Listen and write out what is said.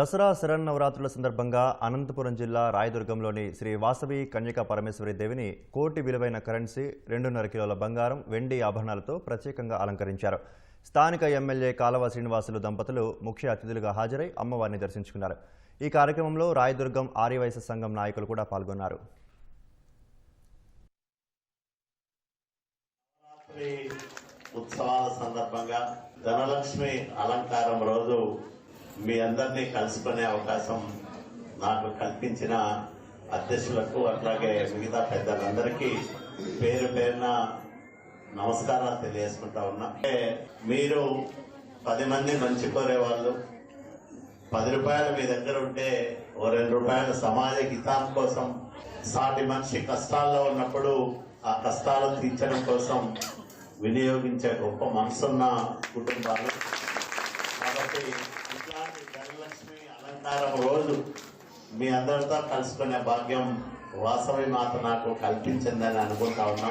దసరా శరన్నవరాత్రుల సందర్భంగా అనంతపురం జిల్లా రాయదుర్గంలోని శ్రీ వాసవి కన్యకా పరమేశ్వరి దేవిని కోటి విలువైన కరెన్సీ రెండున్నర కిలోల బంగారం వెండి ఆభరణాలతో ప్రత్యేకంగా అలంకరించారు. స్థానిక ఎమ్మెల్యే కాలవ శ్రీనివాసులు దంపతులు ముఖ్య అతిథులుగా హాజరై అమ్మవారిని దర్శించుకున్నారు. ఈ కార్యక్రమంలో రాయదుర్గం ఆర్యవైశ్య సంఘం నాయకులు కూడా పాల్గొన్నారు. ఉత్సవాల సందర్భంగా ధనలక్ష్మి అలంకారం రోజు మీ అందరినీ కలుసుకునే అవకాశం నాకు కల్పించిన అధ్యక్షులకు అట్లాగే మిగతా పెద్దలందరికీ పేరు పేరున నమస్కారాలు తెలియజేసుకుంటా ఉన్నా. మీరు పది మంది మంచి కోరే వాళ్ళు పది రూపాయలు మీ దగ్గర ఉంటే ఓ రెండు రూపాయలు సమాజ హితం కోసం సాటి మనిషి కష్టాల్లో ఉన్నప్పుడు ఆ కష్టాలు తీర్చడం కోసం వినియోగించే గొప్ప మనసున్న కుటుంబాలు. కాబట్టి ఇట్లా అలంకారం రోజు. మీ అందరితో కలుసుకునే భాగ్యం వాసవి మాత నాకు కల్పించిందని అనుకుంటా ఉన్నా.